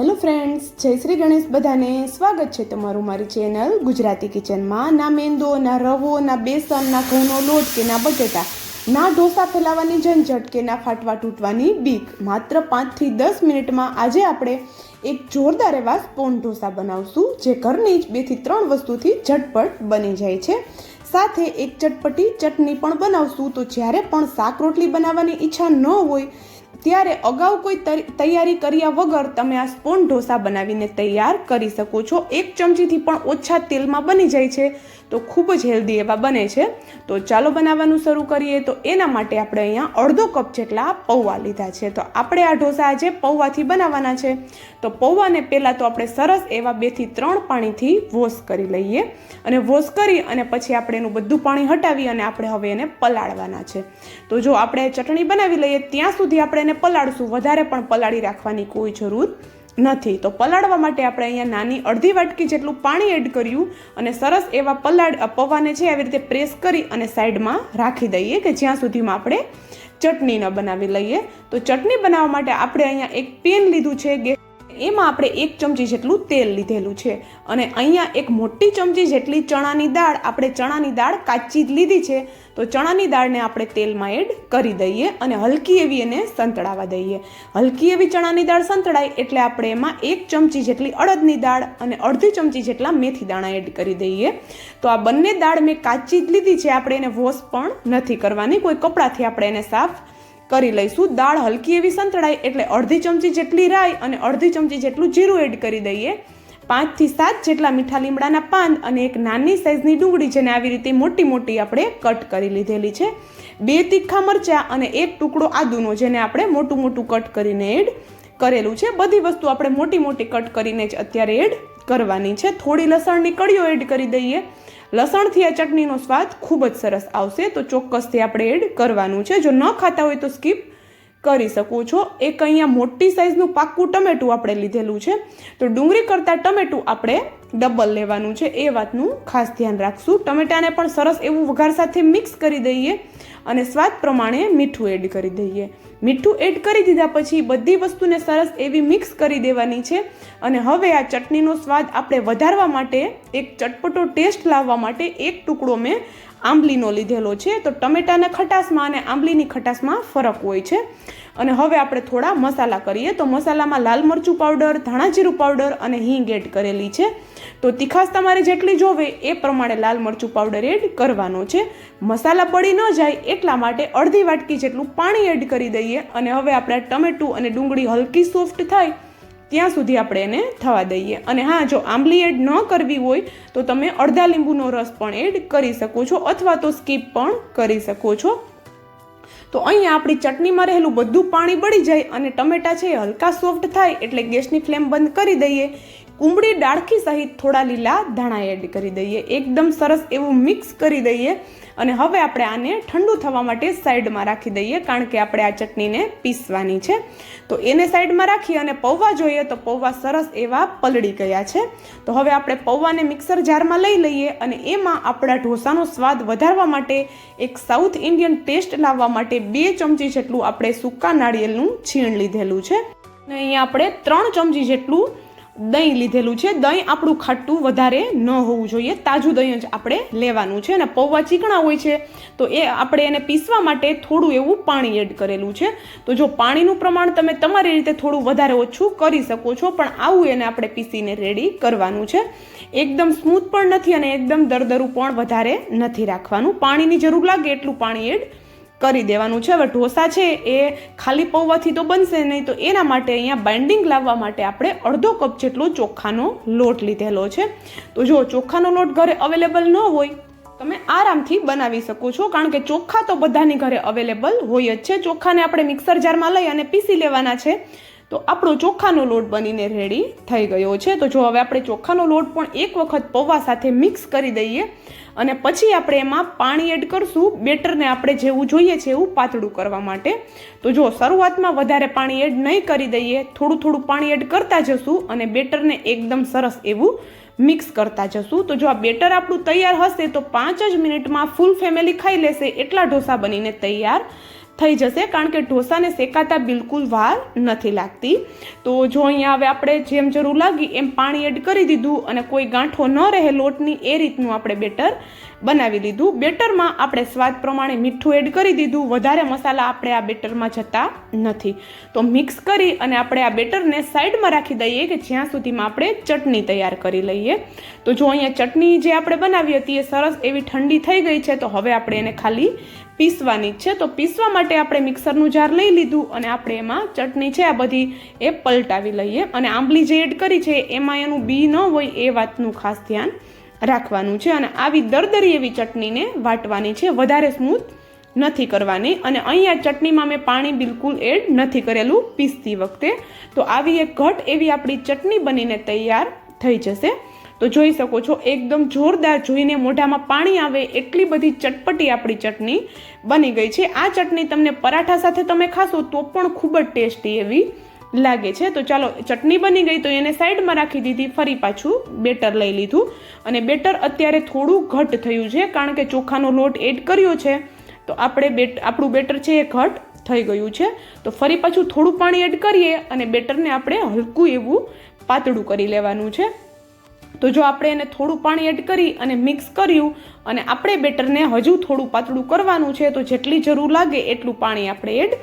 Hello friends જય શ્રી ગણેશ બધાને સ્વાગત છે તમારું મારી ચેનલ ગુજરાતી કિચનમાં. ના મેંદો, ના રવો, ના બેસન, ના ઘઉંનો લોટ કે ના બટેટા, ના ઢોસા ફેલાવાની ઝંઝટ કે ના ફાટવા તૂટવાની બીક. માત્ર પાંચથી દસ મિનિટમાં આજે આપણે એક જોરદાર એવા સ્પોન ઢોસા બનાવશું, જે ઘરની જ બેથી ત્રણ વસ્તુથી ઝટપટ બની જાય છે. સાથે એક ચટપટી ચટણી પણ બનાવશું, તો જ્યારે પણ શાક રોટલી બનાવવાની ઈચ્છા ન હોય ત્યારે અગાઉ કોઈ તૈયારી કર્યા વગર તમે આ સ્પોન ઢોસા બનાવીને તૈયાર કરી શકો છો. એક ચમચીથી પણ ઓછા તેલમાં બની જાય છે. તો ખૂબ જ હેલ્ધી એવા બને છે. તો ચાલો બનાવવાનું શરૂ કરીએ. તો એના માટે આપણે અહીંયા અડધો કપ જેટલા પૌવા લીધા છે. તો આપણે આ ઢોસા આજે પૌવાથી બનાવવાના છે. તો પૌવાને પહેલાં તો આપણે સરસ એવા બેથી ત્રણ પાણીથી વોશ કરી લઈએ. અને વોશ કરી અને પછી આપણે એનું બધું પાણી હટાવી અને આપણે હવે એને પલાળવાના છે. તો જો આપણે ચટણી બનાવી લઈએ, ત્યાં સુધી આપણે એને પલાળશું. વધારે પણ પલાળી રાખવાની કોઈ જરૂર નથી. તો પલાળવા માટે આપણે અહીંયા નાની અડધી વાટકી જેટલું પાણી એડ કર્યું અને સરસ એવા પલાળ પૌવાને છે આવી રીતે પ્રેસ કરી અને સાઈડમાં રાખી દઈએ કે જ્યાં સુધીમાં આપણે ચટણી ન બનાવી લઈએ. તો ચટણી બનાવવા માટે આપણે અહીંયા એક પેન લીધું છે ગે એમાં આપણે એક ચમચી જેટલું તેલ લીધેલું છે. અને અહીંયા એક મોટી ચમચી જેટલી ચણાની દાળ આપણે ચણાની દાળ કાચી જ લીધી છે. તો ચણાની દાળને આપણે તેલમાં એડ કરી દઈએ અને હલકી એવી એને સંતળાવા દઈએ. હલકી એવી ચણાની દાળ સંતળાય એટલે આપણે એમાં એક ચમચી જેટલી અડદની દાળ અને અડધી ચમચી જેટલા મેથી દાણા એડ કરી દઈએ. તો આ બંને દાળ મેં કાચી જ લીધી છે. આપણે એને વોશ પણ નથી કરવાની. કોઈ કપડાથી આપણે એને સાફ કરી લઈશું. દાળ હલકી એવી સંતળાય એટલે અડધી ચમચી જેટલી રાઈ અને અડધી ચમચી જેટલું જીરું એડ કરી દઈએ. પાંચથી સાત જેટલા મીઠા લીમડાના પાન અને એક નાની સાઇઝની ડુંગળી જેને આવી રીતે મોટી મોટી આપણે કટ કરી લીધેલી છે. બે તીખા મરચાં અને એક ટુકડો આદુનો જેને આપણે મોટું મોટું કટ કરીને એડ કરેલું છે. બધી વસ્તુ આપણે મોટી મોટી કટ કરીને જ અત્યારે એડ કરવાની છે. થોડી લસણની કળીઓ એડ કરી દઈએ. લસણથી આ ચટણીનો સ્વાદ ખૂબ જ સરસ આવશે. તો ચોક્કસથી આપણે એડ કરવાનું છે. જો ન ખાતા હોય તો સ્કીપ કરી શકો છો. એક અહીંયા મોટી સાઇઝનું પાક્કું ટમેટું આપણે લીધેલું છે. તો ડુંગળી કરતાં ટમેટું આપણે ડબલ લેવાનું છે. એ વાતનું ખાસ ધ્યાન રાખશું. ટમેટાને પણ સરસ એવું વઘાર સાથે મિક્સ કરી દઈએ અને સ્વાદ પ્રમાણે મીઠું એડ કરી દઈએ. મીઠું એડ કરી દીધા પછી બધી વસ્તુને સરસ એવી મિક્સ કરી દેવાની છે અને હવે આ ચટણીનો સ્વાદ આપણે વધારવા માટે એક ચટપટો ટેસ્ટ લાવવા માટે એક ટુકડો મેં આંબલીનો લીધેલો છે, તો ટમેટાના ખટાશમાં અને આંબલીની ખટાશમાં ફરક હોય છે. અને હવે આપણે થોડા મસાલા કરીએ. તો મસાલામાં લાલ મરચું પાવડર ધાણા જીરું પાવડર અને હિંગ એડ કરેલી છે. તો તીખાસ તમારે જેટલી જોવે એ પ્રમાણે લાલ મરચું પાવડર એડ કરવાનો છે. મસાલા પડી ન જાય એટલા માટે અડધી વાટકી જેટલું પાણી એડ કરી દઈએ. અને હવે આપણે ટમેટું અને ડુંગળી હલકી સોફ્ટ થાય ત્યાં સુધી આપણે એને થવા દઈએ. અને હા, જો આંબલી એડ ન કરવી હોય, તો તમે અડધા લીંબુનો રસ પણ એડ કરી શકો છો અથવા તો સ્કીપ પણ કરી શકો છો. તો અહીંયા આપણી ચટણીમાં રહેલું બધું પાણી બળી જાય અને ટમેટા છે એ હલકા સોફ્ટ થાય એટલે ગેસની ફ્લેમ બંધ કરી દઈએ. કુંબળી ડાળખી સહિત થોડા લીલા ધાણા એડ કરી દઈએ. એકદમ સરસ એવું મિક્સ કરી દઈએ અને હવે આપણે આને ઠંડુ થવા માટે સાઈડમાં રાખી દઈએ કારણ કે આપણે આ ચટણીને પીસવાની છે. તો એને સાઈડમાં રાખી અને પૌવા જોઈએ તો પૌવા સરસ એવા પલળી ગયા છે. તો હવે આપણે પૌવાને મિક્સર જારમાં લઈ લઈએ અને એમાં આપણા ઢોસાનો સ્વાદ વધારવા માટે એક સાઉથ ઇન્ડિયન ટેસ્ટ લાવવા માટે બે ચમચી જેટલું આપણે સૂકા નાળિયેરનું છીણ લીધેલું છે. અને અહીંયા આપણે ત્રણ ચમચી જેટલું દહીં લીધેલું છે. દહીં આપણું ખાટું વધારે ન હોવું જોઈએ. તાજું દહીં જ આપણે લેવાનું છે અને પૌવા ચીકણા હોય છે, તો એ આપણે એને પીસવા માટે થોડું એવું પાણી એડ કરેલું છે. તો જો પાણીનું પ્રમાણ તમે તમારી રીતે થોડું વધારે ઓછું કરી શકો છો, પણ આવું એને આપણે પીસીને રેડી કરવાનું છે. એકદમ સ્મૂથ પણ નથી અને એકદમ દરદરું પણ વધારે નથી રાખવાનું. પાણીની જરૂર લાગે એટલું પાણી એડ કરી દેવાનું છે. હવે ઢોસા છે એ ખાલી પૌવાથી તો બનશે નહીં, તો એના માટે અહીંયા બાઇન્ડિંગ લાવવા માટે આપણે અડધો કપ જેટલો ચોખાનો લોટ લીધેલો છે. તો જો ચોખાનો લોટ ઘરે અવેલેબલ ન હોય, તમે આરામથી બનાવી શકો છો. કારણ કે ચોખા તો બધાની ઘરે અવેલેબલ હોય જ છે. ચોખાને આપણે મિક્સર જારમાં લઈ અને પીસી લેવાના છે. તો આપણો ચોખાનો લોટ બનીને રેડી થઈ ગયો છે. તો જો હવે આપણે ચોખાનો લોટ પણ એક વખત પૌવા સાથે મિક્સ કરી દઈએ અને પછી આપણે એમાં પાણી એડ કરશું, બેટરને આપણે જેવું જોઈએ છે એવું પાતળું કરવા માટે. તો જો શરૂઆતમાં વધારે પાણી એડ નહીં કરી દઈએ, થોડું થોડું પાણી એડ કરતા જશું અને બેટરને એકદમ સરસ એવું મિક્સ કરતા જશું. તો જો આ બેટર આપણું તૈયાર હશે તો પાંચ જ મિનિટમાં ફૂલ ફેમિલી ખાઈ લેશે. એટલા ઢોસા બનીને તૈયાર. થઈ જશે કારણ કે ઢોસાને શેકાતા બિલકુલ વાર નથી લાગતી. તો જો અહીંયા હવે આપણે જેમ જરૂર લાગી એમ પાણી એડ કરી દીધું અને કોઈ ગાંઠો ન રહે લોટની એ રીતનું આપણે બેટર બનાવી લીધું. બેટરમાં આપણે સ્વાદ પ્રમાણે મીઠું એડ કરી દીધું. વધારે મસાલા આપણે આ બેટરમાં જતા નથી. તો મિક્સ કરી અને આપણે આ બેટરને સાઈડમાં રાખી દઈએ કે જ્યાં સુધીમાં આપણે ચટણી તૈયાર કરી લઈએ. તો જો અહીંયા ચટણી જે આપણે બનાવી હતી એ સરસ એવી ઠંડી થઈ ગઈ છે, તો હવે આપણે એને ખાલી પીસવાની છે. તો પીસવા માટે આપણે મિક્સરનું જાર લઈ લીધું અને આપણે એમાં ચટણી છે આ બધી એ પલટાવી લઈએ અને આંબલી જે એડ કરી છે એમાં એનું બી ન હોય એ વાતનું ખાસ ધ્યાન રાખવાનું છે અને આવી દરદરી એવી ચટણીને વાટવાની છે. વધારે સ્મૂથ નથી કરવાની અને અહીંયા ચટણીમાં મેં પાણી બિલકુલ એડ નથી કરેલું પીસતી વખતે. તો આવી એક ઘટ એવી આપણી ચટણી બનીને તૈયાર થઈ જશે. તો જોઈ શકો છો, એકદમ જોરદાર જોઈને મોઢામાં પાણી આવે એટલી બધી ચટપટી આપણી ચટણી બની ગઈ છે. આ ચટણી તમને પરાઠા સાથે તમે ખાશો તો પણ ખૂબ જ ટેસ્ટી એવી લાગે છે. તો ચાલો, ચટણી બની ગઈ તો એને સાઈડમાં રાખી દીધી, ફરી પાછું બેટર લઈ લીધું. અને બેટર અત્યારે થોડું ઘટ થયું છે, કારણ કે ચોખાનો લોટ એડ કર્યો છે. તો આપણે બેટ, આપણું બેટર છે એ ઘટ થઈ ગયું છે. તો ફરી પાછું થોડું પાણી એડ કરીએ અને બેટરને આપણે હલકું એવું પાતળું કરી લેવાનું છે. તો જો આપણે એને થોડું પાણી એડ કરી અને મિક્સ કર્યું અને આપણે બેટરને હજુ થોડું પાતળું કરવાનું છે, તો જેટલી જરૂર લાગે એટલું પાણી આપણે એડ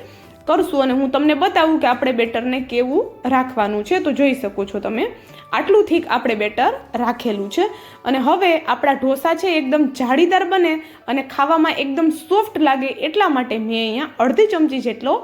કરશું. અને હું તમને બતાવું કે આપણે બેટરને કેવું રાખવાનું છે, તો જોઈ શકો છો તમે. આટલું થીક આપણે બેટર રાખેલું છે. અને હવે આપણા ઢોસા છે એકદમ જાળીદાર બને અને ખાવામાં એકદમ સોફ્ટ લાગે એટલા માટે મેં અહીંયા અડધી ચમચી જેટલો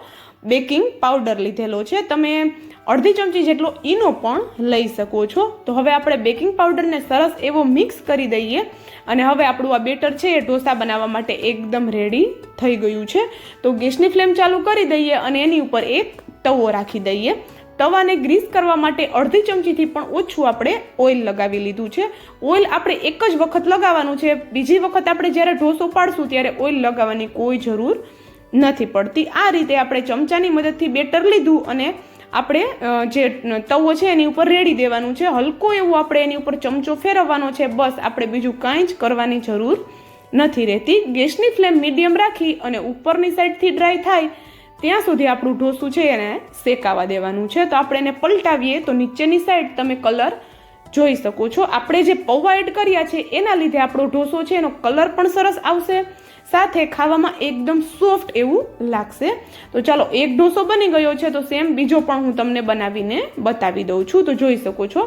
બેકિંગ પાવડર લીધેલો છે. તમે અડધી ચમચી જેટલો ઈનો પણ લઈ શકો છો. તો હવે આપણે બેકિંગ પાવડરને સરસ એવો મિક્સ કરી દઈએ. અને હવે આપણું આ બેટર છે એ ઢોસા બનાવવા માટે એકદમ રેડી થઈ ગયું છે. તો ગેસની ફ્લેમ ચાલુ કરી દઈએ અને એની ઉપર એક તવો રાખી દઈએ. તવાને ગ્રીસ કરવા માટે અડધી ચમચીથી પણ ઓછું આપણે ઓઇલ લગાવી લીધું છે. ઓઇલ આપણે એક જ વખત લગાવવાનું છે. બીજી વખત આપણે જ્યારે ઢોસો પાડશું ત્યારે ઓઇલ લગાવવાની કોઈ જરૂર નથી પડતી. આ રીતે આપણે ચમચાની મદદથી બેટર લીધું અને આપણે જે તવો છે એની ઉપર રેડી દેવાનું છે. હલકો એવું આપણે એની ઉપર ચમચો ફેરવવાનો છે. બસ, આપણે બીજું કાંઈ જ કરવાની જરૂર નથી રહેતી. ગેસની ફ્લેમ મીડિયમ રાખી અને ઉપરની સાઈડથી ડ્રાય થાય ત્યાં સુધી આપણું ઢોસું છે એને શેકાવા દેવાનું છે. તો આપણે એને પલટાવીએ તો નીચેની સાઈડ તમે કલર જોઈ શકો છો. આપણે જે પૌવા એડ કર્યા છે, એના લીધે આપણો ઢોસો છે, એનો કલર પણ સરસ આવશે. સાથે ખાવામાં એકદમ સોફ્ટ એવું લાગશે. તો ચાલો, એક ઢોસો બની ગયો છે, તો સેમ બીજો પણ હું તમને બનાવીને બતાવી દઉં છું. તો જોઈ શકો છો.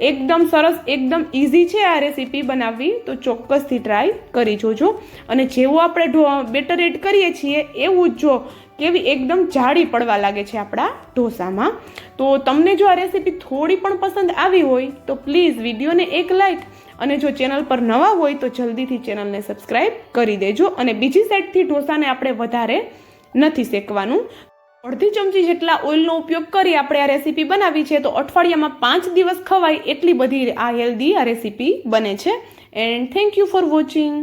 એકદમ સરસ, એકદમ ઇઝી છે આ રેસીપી બનાવવી. તો ચોક્કસથી ટ્રાય કરી જોજો. અને જેવું આપણે બેટર એડ કરીએ છીએ, એવું જ જો કેવી એકદમ જાડી પડવા લાગે છે આપણા ઢોસામાં. તો તમને જો આ રેસીપી થોડી પણ પસંદ આવી હોય, તો પ્લીઝ વિડીયોને એક લાઈક અને જો ચેનલ પર નવા હોય, તો જલ્દીથી ચેનલને સબસ્ક્રાઈબ કરી દેજો અને બીજી સાઈડથી ઢોસાને આપણે વધારે નથી શેકવાનું. અડધી ચમચી જેટલા ઓઇલનો ઉપયોગ કરી આપણે આ રેસીપી બનાવી છે, તો અઠવાડિયામાં પાંચ દિવસ ખવાય એટલી બધી આ હેલ્ધી આ રેસીપી બને છે. And thank you for watching